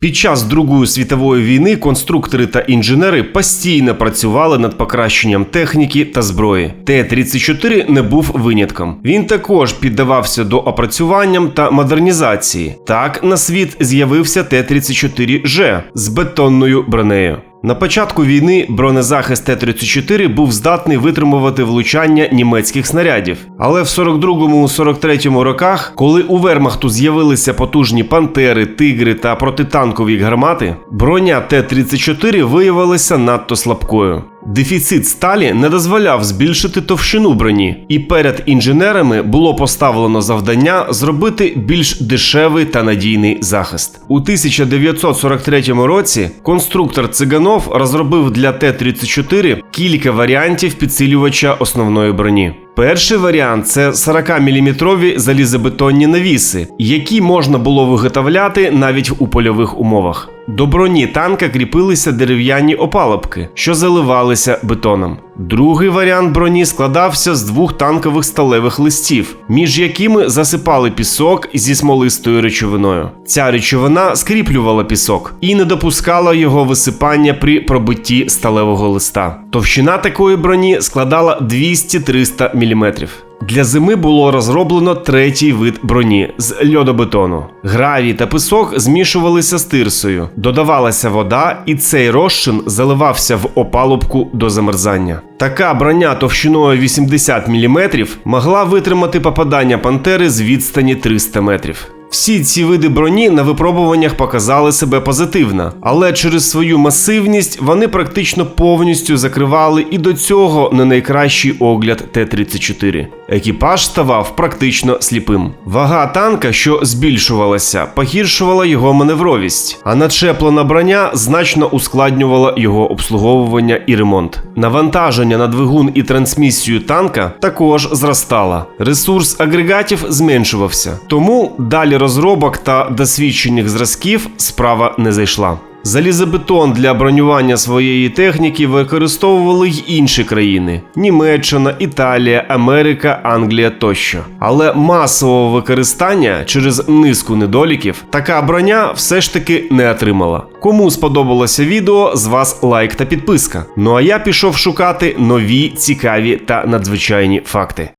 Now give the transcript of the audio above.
Під час Другої світової війни конструктори та інженери постійно працювали над покращенням техніки та зброї. Т-34 не був винятком. Він також піддавався до опрацюванням та модернізації. Так на світ з'явився Т-34Ж з бетонною бронею. На початку війни бронезахист Т-34 був здатний витримувати влучання німецьких снарядів. Але в 42-43 роках, коли у Вермахту з'явилися потужні пантери, тигри та протитанкові гармати, броня Т-34 виявилася надто слабкою. Дефіцит сталі не дозволяв збільшити товщину броні, і перед інженерами було поставлено завдання зробити більш дешевий та надійний захист. У 1943 році конструктор Циганов розробив для Т-34 кілька варіантів підсилювача основної броні. Перший варіант це 40-мм залізобетонні навіси, які можна було виготовляти навіть у польових умовах. До броні танка кріпилися дерев'яні опалубки, що заливалися бетоном. Другий варіант броні складався з двох танкових сталевих листів, між якими засипали пісок зі смолистою речовиною. Ця речовина скріплювала пісок і не допускала його висипання при пробитті сталевого листа. Товщина такої броні складала 200-300 мм. Для зими було розроблено третій вид броні з льодобетону. Гравій та пісок змішувалися з тирсою, додавалася вода, і цей розчин заливався в опалубку до замерзання. Така броня товщиною 80 мм могла витримати попадання пантери з відстані 300 метрів. Всі ці види броні на випробуваннях показали себе позитивно, але через свою масивність вони практично повністю закривали і до цього не найкращий огляд Т-34. Екіпаж ставав практично сліпим. Вага танка, що збільшувалася, погіршувала його маневровість, а начеплена броня значно ускладнювала його обслуговування і ремонт. Навантаження на двигун і трансмісію танка також зростало. Ресурс агрегатів зменшувався, тому далі розробок та досвідчених зразків справа не зайшла. Залізобетон для бронювання своєї техніки використовували й інші країни: Німеччина, Італія, Америка, Англія тощо. Але масового використання через низку недоліків така броня все ж таки не отримала. Кому сподобалося відео, з вас лайк та підписка. Ну а я пішов шукати нові цікаві та надзвичайні факти.